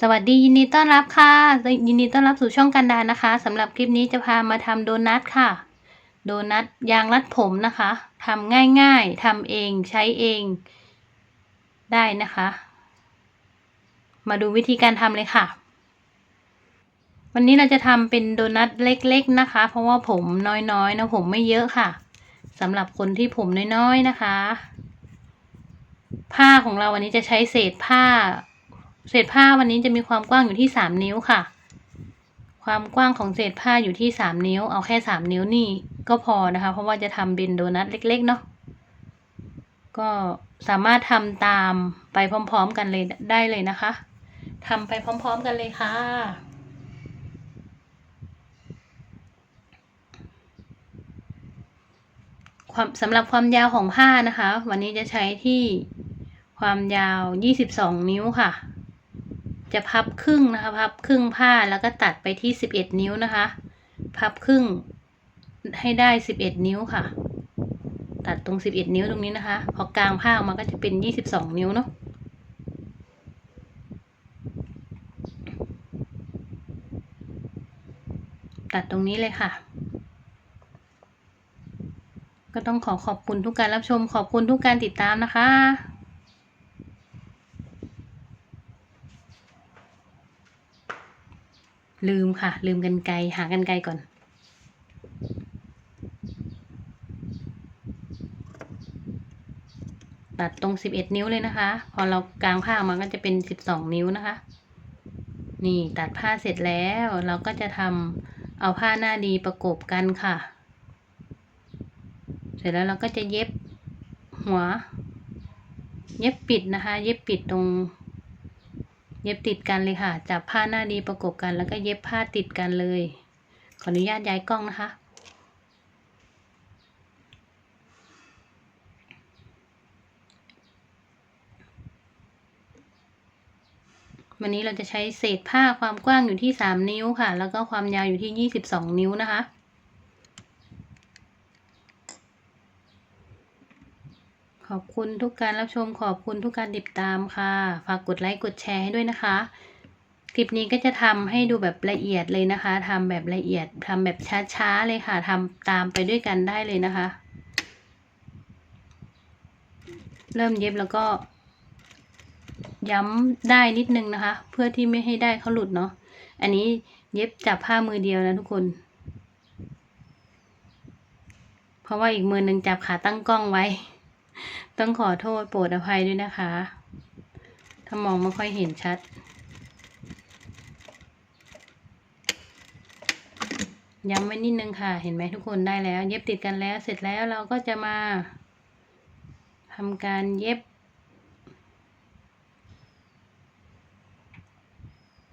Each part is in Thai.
สวัสดียินดีต้อนรับค่ะ ยินดีต้อนรับสู่ช่องกันดานะคะสำหรับคลิปนี้จะพามาทำโดนัทค่ะ โดนัทยางรัดผมนะคะทำง่ายๆทำเองใช้เองได้นะคะ มาดูวิธีการทำเลยค่ะ วันนี้เราจะทำเป็นโดนัทเล็กๆนะคะ เพราะว่าผมน้อยๆนะผมไม่เยอะค่ะสำหรับคนที่ผมน้อยๆนะคะ ผ้าของเราวันนี้จะใช้เศษผ้า เศษผ้าวันนี้จะมีความกว้างอยู่ที่สามนิ้วค่ะ ความกว้างของเศษผ้าอยู่ที่สามนิ้ว เอาแค่สามนิ้วนี่ก็พอนะคะ เพราะว่าจะทำเป็นโดนัทเล็ก ๆ เนาะ ก็สามารถทำตามไปพร้อม ๆ กันเลยได้เลยนะคะทำไปพร้อม ๆ กันเลยค่ะความสำหรับความยาวของผ้านะคะ วันนี้จะใช้ที่ความยาว 22 นิ้วค่ะ จะพับครึ่งนะคะพับครึ่งผ้าแล้วก็ตัดไปที่11นิ้วนะคะ พับครึ่งให้ได้11นิ้วค่ะ ตัดตรง11นิ้วตรงนี้นะคะ พอกลางผ้าออกมาก็จะเป็น22นิ้วเนาะตัดตรงนี้เลยค่ะ ก็ต้องขอขอบคุณทุกการรับชมขอบคุณทุกการติดตามนะคะ ลืมค่ะ ลืมกันไกลหากันไกลก่อน ตัดตรงสิบเอ็ดนิ้วเลยนะคะ พอเรากางผ้าออกมาก็จะเป็นสิบสองนิ้วนะคะ นี่ตัดผ้าเสร็จแล้วเราก็จะทำเอาผ้าหน้าดีประกบกันค่ะ เสร็จแล้วเราก็จะเย็บหัว เย็บปิดนะคะ เย็บปิดตรง เย็บติดกันเลยค่ะ จับผ้าหน้าดีประกบกัน แล้วก็เย็บผ้าติดกันเลย ขออนุญาตย้ายกล้องนะคะวันนี้เราจะใช้เศษผ้าความกว้างอยู่ที่สามนิ้วค่ะ แล้วก็ความยาวอยู่ที่ยี่สิบสองนิ้วนะคะ ขอบ คุณทุกการรับชมขอบคุณทุกการติดตามค่ะ ฝากกดไลค์กดแชร์ให้ด้วยนะคะ คลิปนี้ก็จะทำให้ดูแบบละเอียดเลยนะคะทำแบบละเอียดทำแบบช้าๆเลยค่ะทำตามไปด้วยกันได้เลยนะคะ เริ่มเย็บแล้วก็ ย้ำได้นิดนึงนะคะ เพื่อที่ไม่ให้ได้เขาหลุดเนาะอันนี้เย็บจับผ้ามือเดียวนะทุกคนเพราะว่าอีกมือหนึ่งจับขาตั้งกล้องไว้ ต้องขอโทษโปรดอภัยด้วยนะคะ ถ้ามองไม่ค่อยเห็นชัด ย้ำไว้นิดนึงค่ะ เห็นไหมทุกคนได้แล้ว เย็บติดกันแล้ว เสร็จแล้วเราก็จะมาทำการเย็บ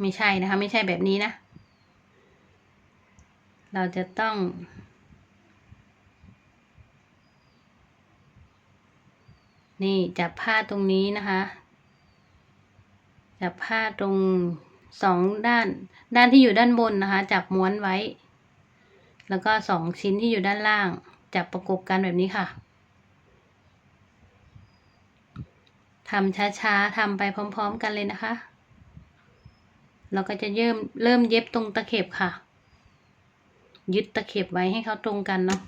ไม่ใช่นะคะ ไม่ใช่แบบนี้นะ เราจะต้อง นี่จับผ้าตรงนี้นะคะ จับผ้าตรงสองด้าน ด้านที่อยู่ด้านบนนะคะ จับม้วนไว้ แล้วก็สองชิ้นที่อยู่ด้านล่าง จับประกบกันแบบนี้ค่ะทำช้าๆทำไปพร้อม ๆ กันเลยนะคะเราก็จะเริ่มเริ่มเย็บตรงตะเข็บค่ะ ยึดตะเข็บไว้ให้เขาตรงกันเนาะ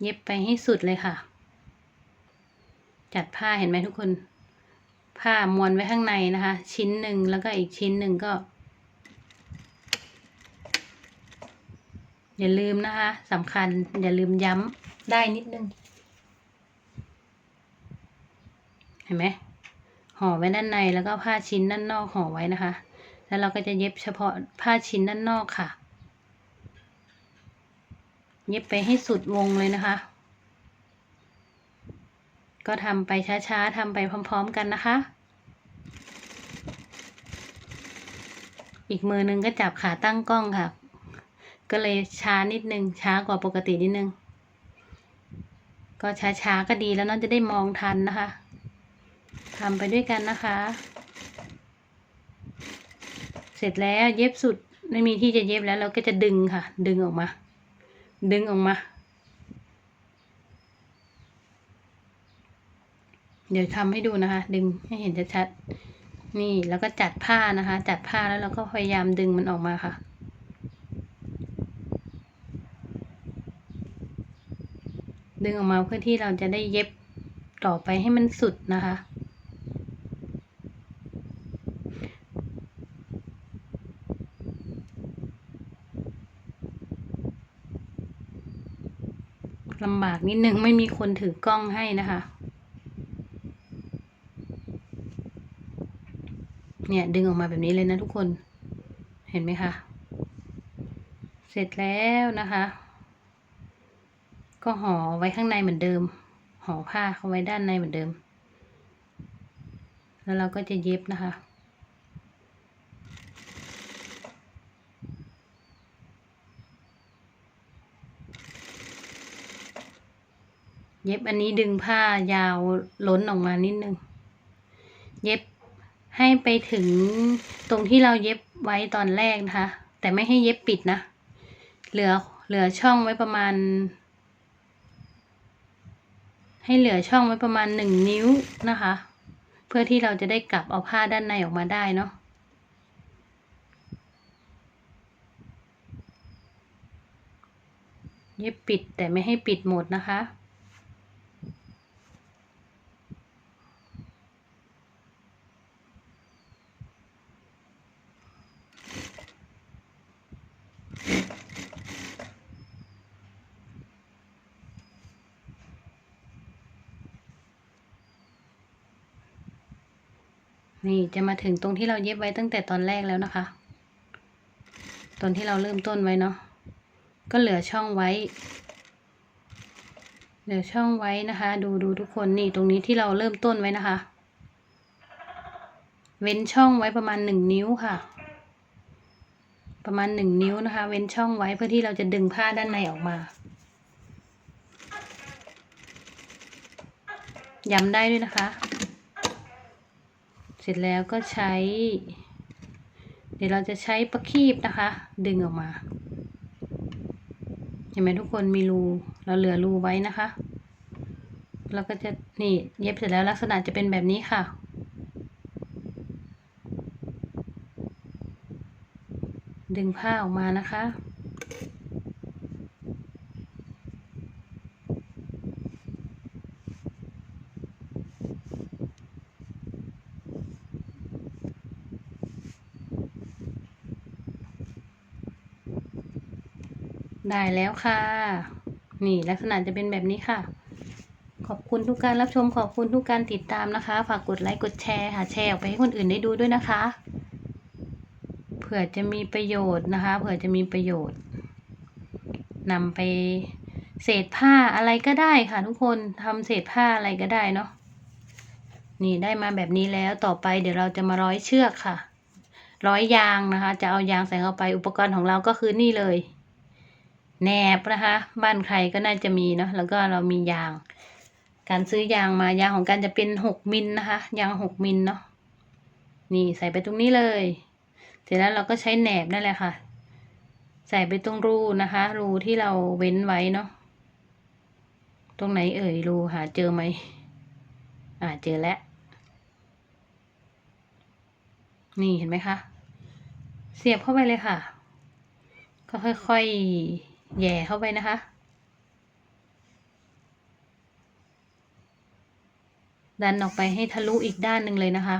เย็บไปให้สุดเลยค่ะ จัดผ้าเห็นไหมทุกคน ผ้ามวนไว้ข้างในนะคะ ชิ้นหนึ่งแล้วก็อีกชิ้นหนึ่งก็ อย่าลืมนะคะสำคัญอย่าลืมย้ำได้นิดนึง เห็นไหมห่อไว้ด้านในแล้วก็ผ้าชิ้นด้านนอกห่อไว้นะคะ แล้วเราก็จะเย็บเฉพาะผ้าชิ้นด้านนอกค่ะ เย็บไปให้สุดวงเลยนะคะ ก็ทำไปช้าๆทำไปพร้อมๆกันนะคะ อีกมือนึงก็จับขาตั้งกล้องค่ะ ก็เลยช้านิดนึง ช้ากว่าปกตินิดนึง ก็ช้าๆก็ดีแล้วน้องจะได้มองทันนะคะทำไปด้วยกันนะคะ เสร็จแล้วเย็บสุดไม่มีที่จะเย็บแล้วเราก็จะดึงค่ะ ดึงออกมา ดึงออกมา เดี๋ยวทำให้ดูนะคะ ดึงให้เห็นชัดๆ นี่แล้วก็จัดผ้านะคะ จัดผ้าแล้วเราก็พยายามดึงมันออกมาค่ะดึงออกมาเพื่อที่เราจะได้เย็บต่อไปให้มันสุดนะคะ ลำบากนิดนึงไม่มีคนถือกล้องให้นะคะ เนี่ยดึงออกมาแบบนี้เลยนะทุกคน เห็นไหมคะ เสร็จแล้วนะคะ ก็ห่อไว้ข้างในเหมือนเดิม ห่อผ้าเข้าไว้ด้านในเหมือนเดิม แล้วเราก็จะเย็บนะคะ เย็บอันนี้ดึงผ้ายาวล้นออกมานิดนึง เย็บให้ไปถึงตรงที่เราเย็บไว้ตอนแรกนะคะ แต่ไม่ให้เย็บปิดนะ เหลือเหลือช่องไว้ประมาณ ให้เหลือช่องไว้ประมาณหนึ่งนิ้วนะคะ เพื่อที่เราจะได้กลับเอาผ้าด้านในออกมาได้เนาะเย็บปิดแต่ไม่ให้ปิดหมดนะคะ นี่จะมาถึงตรงที่เราเย็บไว้ตั้งแต่ตอนแรกแล้วนะคะ ตอนที่เราเริ่มต้นไว้เนาะก็เหลือช่องไว้ เหลือช่องไว้นะคะ ดูดูทุกคนนี่ตรงนี้ที่เราเริ่มต้นไว้นะคะ เว้นช่องไว้ประมาณหนึ่งนิ้วค่ะ ประมาณหนึ่งนิ้วนะคะ เว้นช่องไว้เพื่อที่เราจะดึงผ้าด้านในออกมาย้ำได้ด้วยนะคะ เสร็จแล้วก็ใช้ เดี๋ยวเราจะใช้ประคีบนะคะ ดึงออกมา เห็นไหมทุกคนมีรูเราเหลือรูไว้นะคะแล้วก็จะนี่เย็บเสร็จแล้วลักษณะจะเป็นแบบนี้ค่ะ ดึงผ้าออกมานะคะ ได้แล้วค่ะ นี่ลักษณะจะเป็นแบบนี้ค่ะ ขอบคุณทุกการรับชมขอบคุณทุกการติดตามนะคะ ฝากกดไลค์กดแชร์ค่ะแชร์ออกไปให้คนอื่นได้ดูด้วยนะคะ เผื่อจะมีประโยชน์นะคะ เผื่อจะมีประโยชน์นำไปเศษผ้าอะไรก็ได้ค่ะ ทุกคนทำเศษผ้าอะไรก็ได้เนาะนี่ได้มาแบบนี้แล้วต่อไปเดี๋ยวเราจะมาร้อยเชือกค่ะ ร้อยยางนะคะ จะเอายางใส่เข้าไปอุปกรณ์ของเราก็คือนี่เลย แหนบนะคะ บ้านใครก็น่าจะมีเนาะแล้วก็เรามียาง การซื้อยางมายางของการจะเป็นหกมิลนะคะ ยางหกมิลเนาะนี่ใส่ไปตรงนี้เลย เสร็จแล้วเราก็ใช้แหนบนั่นแหละค่ะ ใส่ไปตรงรูนะคะ รูที่เราเว้นไว้เนาะตรงไหนเอ่ยรูหาเจอไหมอ่าเจอแล้วนี่เห็นไหมคะ เสียบเข้าไปเลยค่ะ ก็ค่อยๆ แย่เข้าไปนะคะ ดันออกไปให้ทะลุอีกด้านหนึ่งเลยนะคะ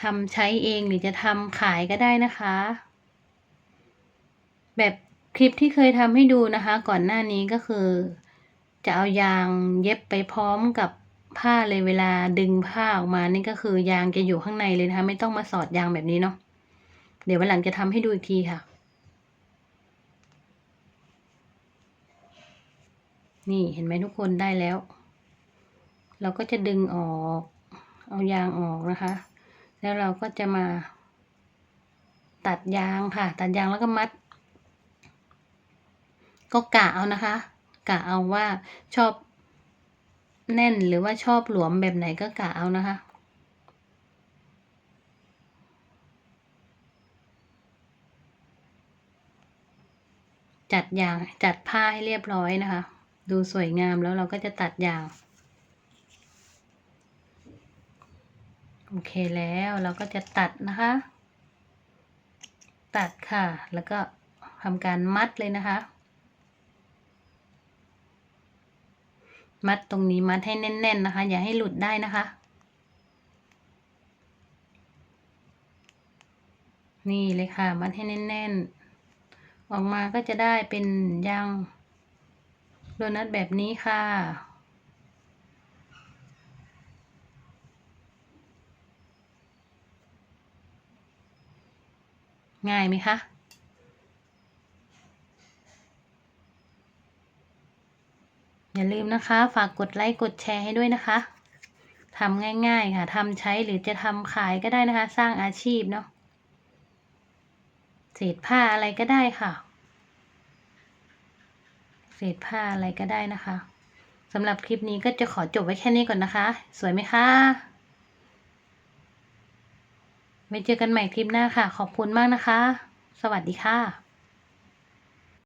ทำใช้เองหรือจะทำขายก็ได้นะคะ แบบคลิปที่เคยทำให้ดูนะคะ ก่อนหน้านี้ก็คือ จะเอายางเย็บไปพร้อมกับ ผ้าเลยเวลาดึงผ้าออกมานี่ก็คือยางจะอยู่ข้างในเลยนะคะ ไม่ต้องมาสอดยางแบบนี้เนาะเดี๋ยววันหลังจะทำให้ดูอีกทีค่ะ นี่เห็นไหมทุกคนได้แล้ว เราก็จะดึงออก เอายางออกนะคะ แล้วเราก็จะมา ตัดยางค่ะ ตัดยางแล้วก็มัด ก็กะเอานะคะ กะเอาว่าชอบ แน่นหรือว่าชอบหลวมแบบไหนก็กะเอานะคะ จัดยางจัดผ้าให้เรียบร้อยนะคะ ดูสวยงามแล้วเราก็จะตัดยางโอเคแล้วเราก็จะตัดนะคะ ตัดค่ะ แล้วก็ทำการมัดเลยนะคะ มัดตรงนี้มัดให้แน่น ๆ นะคะ อย่าให้หลุดได้นะคะ นี่เลยค่ะ มัดให้แน่น ๆ ออกมาก็จะได้เป็นยางโดนัทแบบนี้ค่ะง่ายไหมคะ อย่าลืมนะคะ ฝากกดไลค์กดแชร์ให้ด้วยนะคะทำง่าย ๆ ค่ะทำใช้หรือจะทำขายก็ได้นะคะ สร้างอาชีพเนาะเศษผ้าอะไรก็ได้ค่ะ เศษผ้าอะไรก็ได้นะคะสำหรับคลิปนี้ก็จะขอจบไว้แค่นี้ก่อนนะคะ สวยไหมคะไว้เจอกันใหม่คลิปหน้าค่ะ ขอบคุณมากนะคะ สวัสดีค่ะ